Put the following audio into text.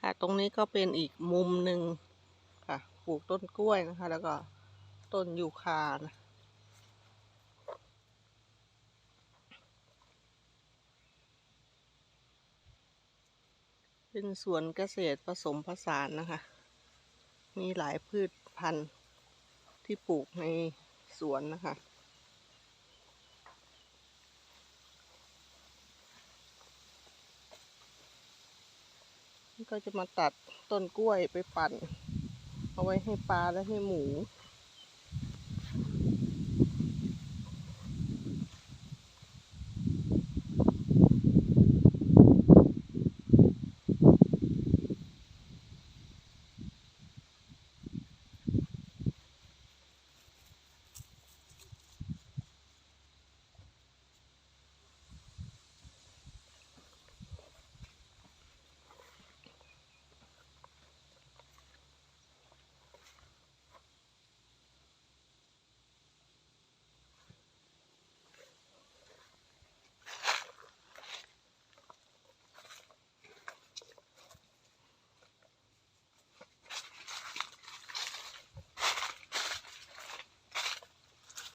ค่ะ ตรงนี้ก็เป็นอีกมุมหนึ่งค่ะ ปลูกต้นกล้วยนะคะ แล้วก็ต้นยูคานะเป็นสวนเกษตรผสมผสานนะคะ มีหลายพืชพันธุ์ที่ปลูกในสวนนะคะ ก็จะมาตัดต้นกล้วยไปปั่น เอาไว้ให้ปลาและให้หมู